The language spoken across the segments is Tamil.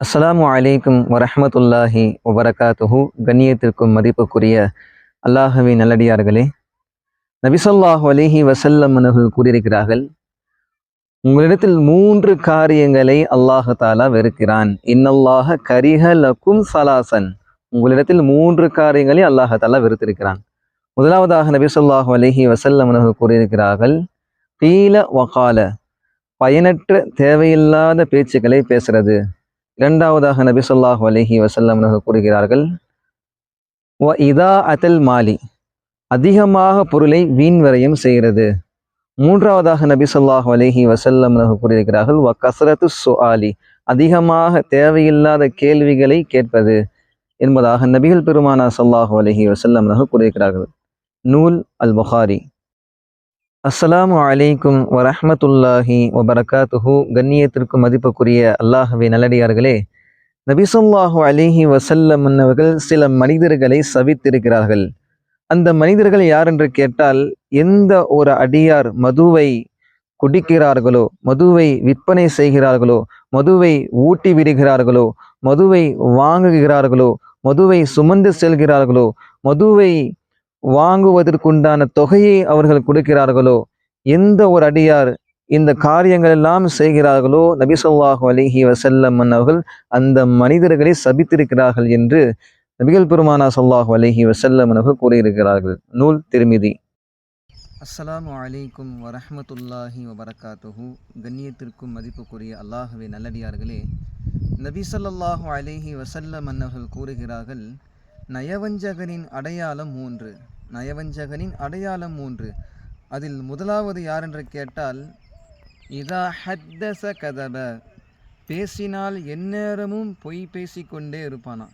அஸ்ஸலாமு அலைக்கும் வரஹ்மத்துல்லாஹி வபரகாத்துஹு. கண்ணியத்திற்கும் மதிப்புக்குரிய அல்லாஹவி நல்லடியார்களே நபிசல்லாஹு அலிஹி வசல்லம் அவர்கள் கூறியிருக்கிறார்கள் உங்களிடத்தில் மூன்று காரியங்களை அல்லாஹ் தாலா வெறுக்கிறான். இன்னல்லாஹ கரிஹ லக்கும் சலாசன் உங்களிடத்தில் மூன்று காரியங்களை அல்லாஹ் தாலா வெறுத்திருக்கிறான். முதலாவதாக நபிசல்லாஹு அலிஹி வசல்லம் அவர்கள் கூறியிருக்கிறார்கள் பீல வகால. பயனற்ற தேவையில்லாத பேச்சுக்களை பேசுறது. இரண்டாவதாக நபி சொல்லாஹு அலஹி வசல்லம் அவர்கள் கூறுகிறார்கள் வ இதா அத்தல் மாலி அதிகமாக பொருளை வீண் வரையும் செய்கிறது. மூன்றாவதாக நபி சொல்லாஹு அலஹி வசல்லம் அவர்கள் கூறியிருக்கிறார்கள் வ கசரத்து சுஆலி அதிகமாக தேவையில்லாத கேள்விகளை கேட்பது என்பதாக நபிகள் பெருமானா சொல்லாஹு அலஹி வசல்லம் அவர்கள் கூறியிருக்கிறார்கள். நூல் அல் புகாரி அஸ்ஸலாமு அலைக்கும் வரஹ்மத்துல்லாஹி வபரகாத்துஹு. கண்ணியத்திற்கு மதிப்புக்குரிய அல்லாஹ்வே நல்லடியார்களே நபிசுல்லாஹு அலிஹி வசல்லம் அவர்கள் சில மனிதர்களை சவித்திருக்கிறார்கள். அந்த மனிதர்கள் யார் என்று கேட்டால் எந்த ஒரு அடியார் மதுவை குடிக்கிறார்களோ மதுவை விற்பனை செய்கிறார்களோ மதுவை ஊட்டி விடுகிறார்களோ மதுவை வாங்குகிறார்களோ மதுவை சுமந்து செல்கிறார்களோ மதுவை வாங்குவதற்குண்டான தொகையை அவர்கள் கொடுக்கிறார்களோ? எந்த ஒரு அடியார் இந்த காரியங்கள் எல்லாம் செய்கிறார்களோ நபிசல்லாஹு அலிஹி வசல்லம் அவர்கள் அந்த மனிதர்களை சபித்திருக்கிறார்கள் என்று நபிகள் பெருமானா சொல்லாஹு அலிஹி வசல்லம் அவர்கள் கூறியிருக்கிறார்கள். நூல் திருமிதி. அஸ்லாம் அலைக்கும் வரஹமத்துல்லாஹி வபரகாத்துஹு. கண்ணியத்திற்கும் மதிப்புக்குரிய அல்லாஹுவே நல்லடியார்களே நபி சொல்லாஹு அலிஹி வசல்லம் அன்னவர்கள் கூறுகிறார்கள் நயவஞ்சகனின் அடையாளம் மூன்று. நயவஞ்சகனின் அடையாளம் மூன்று. அதில் முதலாவது யார் என்று கேட்டால் இதா ஹத்தச கதப. பேசினால் எந்நேரமும் பொய் பேசிக்கொண்டே இருப்பானா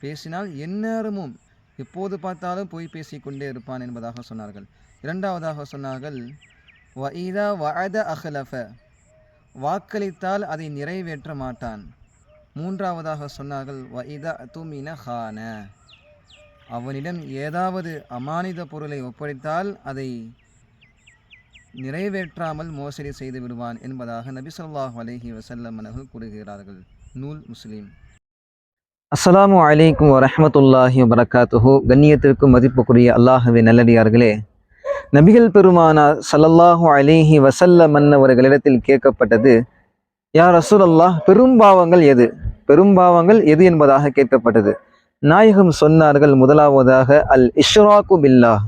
பேசினால் எந்நேரமும் எப்போது பார்த்தாலும் பொய் பேசிக்கொண்டே இருப்பான் என்பதாக சொன்னார்கள். இரண்டாவதாக சொன்னார்கள் வ இதா வஅத அகலஃப வாக்களித்தால் அதை நிறைவேற்ற மாட்டான். மூன்றாவதாக சொன்னார்கள் வ இதா துமின ஹான. அவனிடம் ஏதாவது அமானித பொருளை ஒப்படைத்தால் அதை நிறைவேற்றாமல் மோசடி செய்து விடுவான் என்பதாக நபி சொல்லாஹ் அலஹி வசல்லம் அவர்கள் கூறுகிறார்கள். நூல் முஸ்லீம். அஸ்ஸலாமு அலைக்கும் வரமத்துல்லாஹி வரகாத்துஹு கண்ணியத்திற்கும் மதிப்புக்குரிய அல்லாஹுவே நல்லடியார்களே நபிகள் பெருமானா சல்லல்லாஹு அலைஹி வசல்லம் அவர்களிடத்தில் கேட்கப்பட்டது யார் அசுல் அல்லாஹ் பெரும்பாவங்கள் எது? பெரும்பாவங்கள் எது என்பதாக கேட்கப்பட்டது. நாயகம் சொன்னார்கள் முதலாவதாக அல் இஷ்ராக்கு பில்லாஹ்.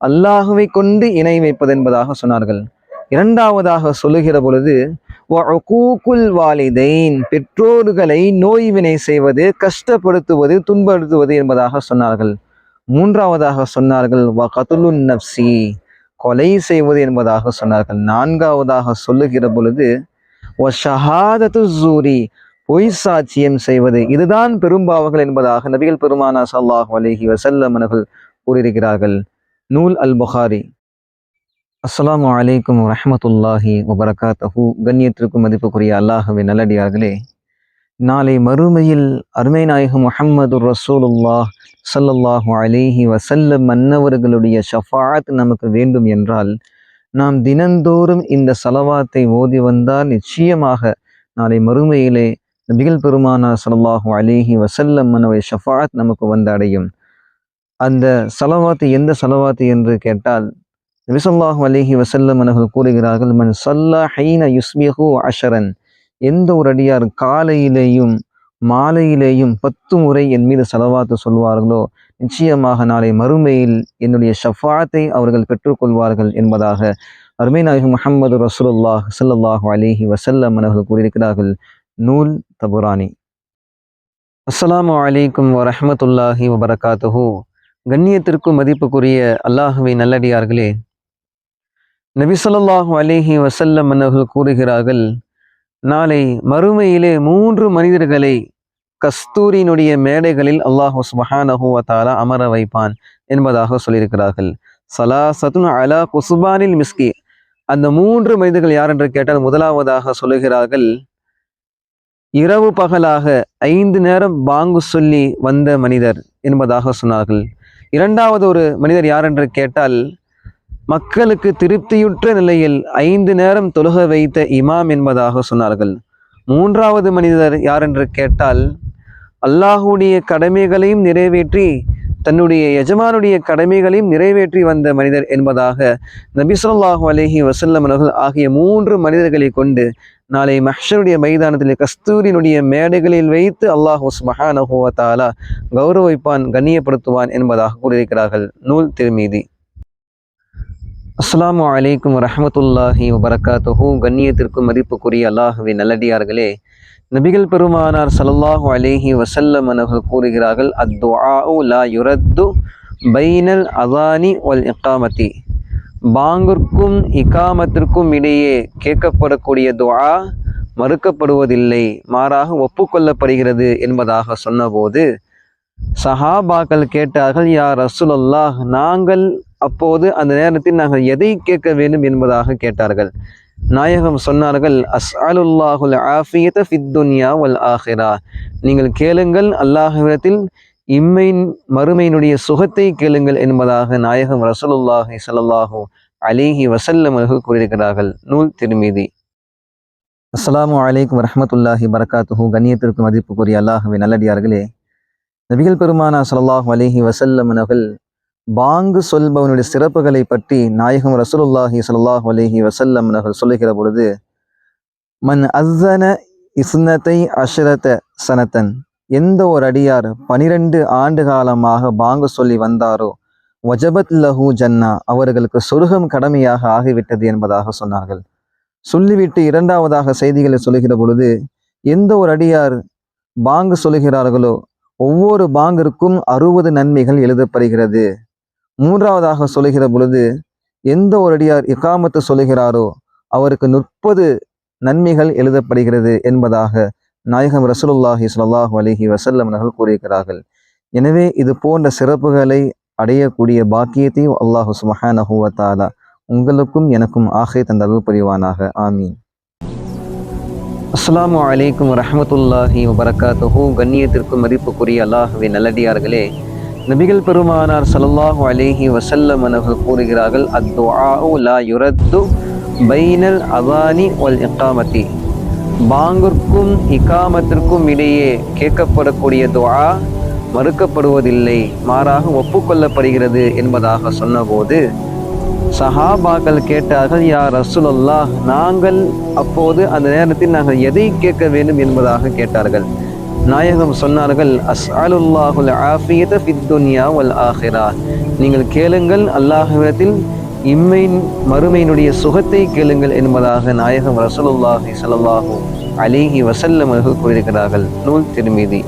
அல்லாஹுவை கொண்டு இணை வைப்பது என்பதாக சொன்னார்கள். இரண்டாவதாக சொல்லுகிற பொழுது வாலிதைன். பெற்றோர்களை நோய்வினை செய்வது கஷ்டப்படுத்துவது துன்பப்படுத்துவது என்பதாக சொன்னார்கள். மூன்றாவதாக சொன்னார்கள் வ கதுலுன் நப்சி கொலை செய்வது என்பதாக சொன்னார்கள். நான்காவதாக சொல்லுகிற பொழுது ஒ ஷஹாதத்து ஜூரி பொய் சாட்சியம் செய்வது இதுதான் பெரும்பாவங்கள் என்பதாக நபிகள் பெருமானா சல்லாஹ் அலஹி வசல்லம் அவர்கள் கூறியிருக்கிறார்கள். நூல் அல் புகாரி அஸ்லாம் அலைக்கும் ரஹமத்துல்லாஹி வபரகாத்தஹு. கண்ணியத்திற்கும் மதிப்புக்குரிய அல்லாஹுவை நல்லடியார்களே நாளை மறுமையில் அருமை நாயகம் முஹம்மது ரசூலுல்லாஹ் சல்லல்லாஹு அலேஹி வசல்லம் மன்னவர்களுடைய ஷஃபாத் நமக்கு வேண்டும் என்றால் நாம் தினந்தோறும் இந்த சலவாத்தை ஓதி வந்தால் நிச்சயமாக நாளை மறுமையிலே நபிகள் பெருமானா சல்லாஹூ அலேஹி வசல்லம் மனவை ஷஃபாத் நமக்கு வந்து அடையும் அந்த சலவாத்து எந்த சலவாத்து என்று கேட்டால் நபிசல்லாஹு அலேஹி வசல்லம் அவர்கள் கூறுகிறார்கள் மன் சல்லா ஹைன யுஸ்மிஹூ அஷரன். எந்த ஒரு அடியார் காலையிலேயும் மாலையிலேயும் பத்து முறை என் மீது செலவாத்து சொல்வார்களோ நிச்சயமாக நாளை மறுமையில் என்னுடைய ஷஃபாத்தை அவர்கள் பெற்றுக்கொள்வார்கள் என்பதாக அருமை நாயகம் முஹம்மது ரசூலுல்லாஹ் சல்லாஹூ அலிஹி வசல்லம் அவர்கள் கூறியிருக்கிறார்கள். நூல் தபுரானி. அஸ்லாம் வலைக்கும் வரமத்துல்லாஹி வபரகாத்துஹு. கண்ணியத்திற்கும் மதிப்புக்குரிய அல்லாஹுவை நல்லடியார்களே. நபிசல்லாஹு அலேஹி வசல்லம் அவர்கள் கூறுகிறார்கள் நாளை மறுமையிலே மூன்று மனிதர்களை கஸ்தூரியினுடைய மேடைகளில் அல்லாஹு சுபஹானஹுவத்தாலா அமர வைப்பான் என்பதாக சொல்லியிருக்கிறார்கள். சலா சத்துன் அலா குசுபானில் மிஸ்கி. அந்த மூன்று மனிதர்கள் யார் என்று கேட்டால் முதலாவதாக சொல்லுகிறார்கள் இரவு பகலாக ஐந்து நேரம் பாங்கு சொல்லி வந்த மனிதர் என்பதாக சொன்னார்கள். இரண்டாவது ஒரு மனிதர் யார் என்று கேட்டால் மக்களுக்கு திருப்தியுற்ற நிலையில் ஐந்து நேரம் தொழுக வைத்த இமாம் என்பதாக சொன்னார்கள். மூன்றாவது மனிதர் யார் என்று கேட்டால் அல்லாஹுடைய கடமைகளையும் நிறைவேற்றி தன்னுடைய எஜமானுடைய கடமைகளையும் நிறைவேற்றி வந்த மனிதர் என்பதாக நபிசுல்லாஹு அலஹி அலைஹி அவர்கள் ஆகிய மூன்று மனிதர்களை கொண்டு நாளை மஹ்ஷருடைய மைதானத்தில் கஸ்தூரினுடைய மேடைகளில் வைத்து அல்லாஹு மஹானஹுவத்தாலா கௌரவிப்பான் கண்ணியப்படுத்துவான் என்பதாக கூறியிருக்கிறார்கள். நூல் திருமீதி. அஸ்லாம் வலைக்கும் வரஹ்மத்துல்லாஹி வபரகாத்துஹு. கண்ணியத்திற்கும் மதிப்புக்குரிய அல்லாஹுவின் நல்லடியார்களே நபிகள் பெருமானார் சல்லாஹூ அலேஹி வசல்லம் அவர்கள் கூறுகிறார்கள் அத்துஆஉ லா யுரத்து பைனல் அதானி ஒல் இக்காமத்தி பாங்கிற்கும் இகாமத்திற்கும் இடையே கேட்கப்படக்கூடிய துவா மறுக்கப்படுவதில்லை மாறாக ஒப்புக்கொள்ளப்படுகிறது என்பதாக சொன்னபோது சஹாபாக்கள் கேட்டார்கள் யா ரசூலல்லாஹ் நாங்கள் அப்போது அந்த நேரத்தில் நாங்கள் எதை கேட்க வேண்டும் என்பதாக கேட்டார்கள். நாயகம் சொன்னார்கள் அஸ்அலுல்லாஹுல் ஆஃபியத ஃபித் துன்யா வல் ஆஹிரா. நீங்கள் கேளுங்கள் அல்லாஹ்விடத்தில் இம்மை மறுமையினுடைய சுகத்தை கேளுங்கள் என்பதாக நாயகம் ரசூலுல்லாஹி ஸல்லல்லாஹு அலிஹி வசல்லம் அவர்கள் கூறியிருக்கிறார்கள். நூல் திருமீதி. அஸ்ஸலாமு அலைக்கும் வரஹ்மத்துல்லாஹி பரகாத்துஹு கண்ணியத்திற்கு மதிப்பு கூறிய அல்லாஹுவின் நல்லடியார்களே நபிகள் பெருமானா ஸல்லல்லாஹு அலிஹி வசல்லம் அவர்கள் பாங்கு சொல்பவனுடைய சிறப்புகளை பற்றி நாயகம் ரசூலுல்லாஹி ஸல்லல்லாஹு அலிஹி வசல்லம் அவர்கள் சொல்லுகிற பொழுது மன் அஸ்ஸன இஸ்னத்தை அஷ்ரத சனத்தன் எந்த ஒரு அடியார் பனிரெண்டு ஆண்டு காலமாக பாங்கு சொல்லி வந்தாரோ வஜபத் லஹு ஜன்னா அவர்களுக்கு சொருகம் கடமையாக ஆகிவிட்டது என்பதாக சொன்னார்கள். சொல்லிவிட்டு இரண்டாவதாக செய்திகளை சொல்லுகிற பொழுது எந்த ஒரு அடியார் பாங்கு சொல்லுகிறார்களோ ஒவ்வொரு பாங்கிற்கும் அறுபது நன்மைகள் எழுதப்படுகிறது. மூன்றாவதாக சொல்லுகிற பொழுது எந்த ஒரு அடியார் இக்காமத்து சொல்லுகிறாரோ அவருக்கு முப்பது நன்மைகள் எழுதப்படுகிறது என்பதாக நாயகம் ரசூலுல்லாஹி ஸல்லல்லாஹு அலிஹி வசல்லம் அவர்கள் கூறியிருக்கிறார்கள். எனவே இது போன்ற சிறப்புகளை அடையக்கூடிய பாக்கியத்தையும் அல்லாஹு சுப்ஹானஹு வ உங்களுக்கும் எனக்கும் ஆகை தந்தருள் புரிவானாக. ஆமீன். அஸ்லாம் வலைக்கும் வரஹ்மத்துல்லாஹி வபரகாத்துஹு. கண்ணியத்திற்கும் மதிப்புக்குரிய அல்லாஹுவின் நல்லடியார்களே நபிகள் பெருமானார் சல்லாஹு அலேஹி வசல்லம் அவர்கள் கூறுகிறார்கள் அத்துஆஉ லா யுரத்து பைனல் அவானி ஒல் இக்காமத்தி பாங்கிற்கும் இகாமத்திற்கும் இடையே கேட்கப்படக்கூடிய துவா மறுக்கப்படுவதில்லை மாறாக ஒப்புக்கொள்ளப்படுகிறது என்பதாக சொன்னபோது சஹாபாக்கள் கேட்டார்கள் யார் ரசூலுல்லாஹ் நாங்கள் அப்போது அந்த நேரத்தில் நாங்கள் எதை கேட்க வேண்டும் என்பதாக கேட்டார்கள். நாயகம் சொன்னார்கள் அஸ்அலுல்லாஹுல் ஆஃபியத ஃபித் துன்யா வல் ஆஹிரா. நீங்கள் கேளுங்கள் அல்லாஹ்விடத்தில் இம்மை மறுமையினுடைய சுகத்தை கேளுங்கள் என்பதாக நாயகம் ரசலுல்லாஹி சலல்லாஹூ அலைஹி வஸல்லம் அவர்கள் கூறியிருக்கிறார்கள். நூல் திருமீதி.